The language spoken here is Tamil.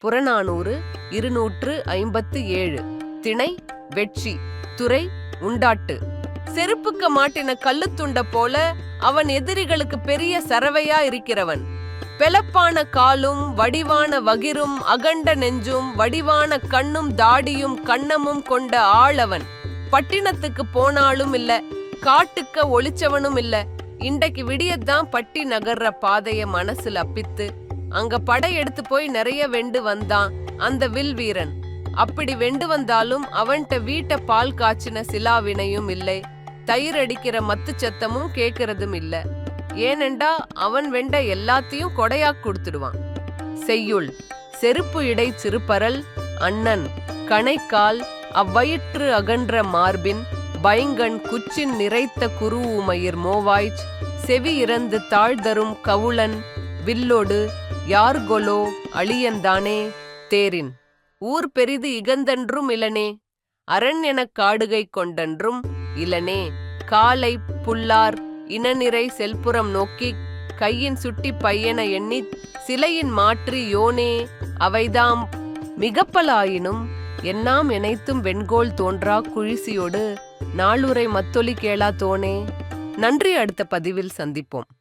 புறநானூறு இருநூற்று ஐம்பத்து ஏழு. திணை வெற்றி. துறை உண்டாட்டு. செருப்புக்க மாட்டின கல்லுத்துண்ட போல அவன் எதிரிகளுக்கு பெரிய சரவையா இருக்கிறவன். பெலப்பான காலும் வடிவான வகிரும் அகண்ட நெஞ்சும் வடிவான கண்ணும் தாடியும் கண்ணமும் கொண்ட ஆளவன். பட்டினத்துக்கு போனாலும் இல்ல காட்டுக்க ஒளிச்சவனும் இல்ல. இன்றைக்கு விடியத்தான் பட்டி நகர்ற பாதைய மனசுல அப்பித்து அங்க படை எடுத்து போய் நிறைய வெண்டு வந்தான் அந்த வில் வீரன். அப்படி வெண்டு வந்தாலும் அவன்கிட்ட வீட்டை பால் காய்ச்சின சிலாவினையும் இல்லை தயிர் அடிக்கிற மத்து சத்தமும் கேக்குறதும் இல்ல. ஏனெண்டா அவன் வெண்ட எல்லாத்தையும் கொடையா கொடுத்துடுவான். செய்யுள் செருப்பு இடை சிறுபரல் அண்ணன் கணைக்கால் அவ்வயிற்று அகன்ற மார்பின் பைங்கண் குச்சின் நிறைத்த குருவுமயிர் மோவாய்ச் செவி இறந்து தாழ்தரும் கவுளன் வில்லோடு யார்கொலோ அழியந்தானே? தேரின் ஊர் பெரிது இகந்தன்றும் இலனே. அரண் எனக் காடுகை கொண்டன்றும் இலனே. காலை புல்லார் இனநிறை செல்புறம் நோக்கி கையின் சுட்டி பையன எண்ணி சிலையின் மாற்றி யோனே. அவைதாம் மிகப்பலாயினும் எண்ணாம் இணைத்தும் வெண்கோல் தோன்றா குழிசியோடு நாளுரை மத்தொலி கேளா தோனே. நன்றி அடுத்த பதிவில் சந்திப்போம்.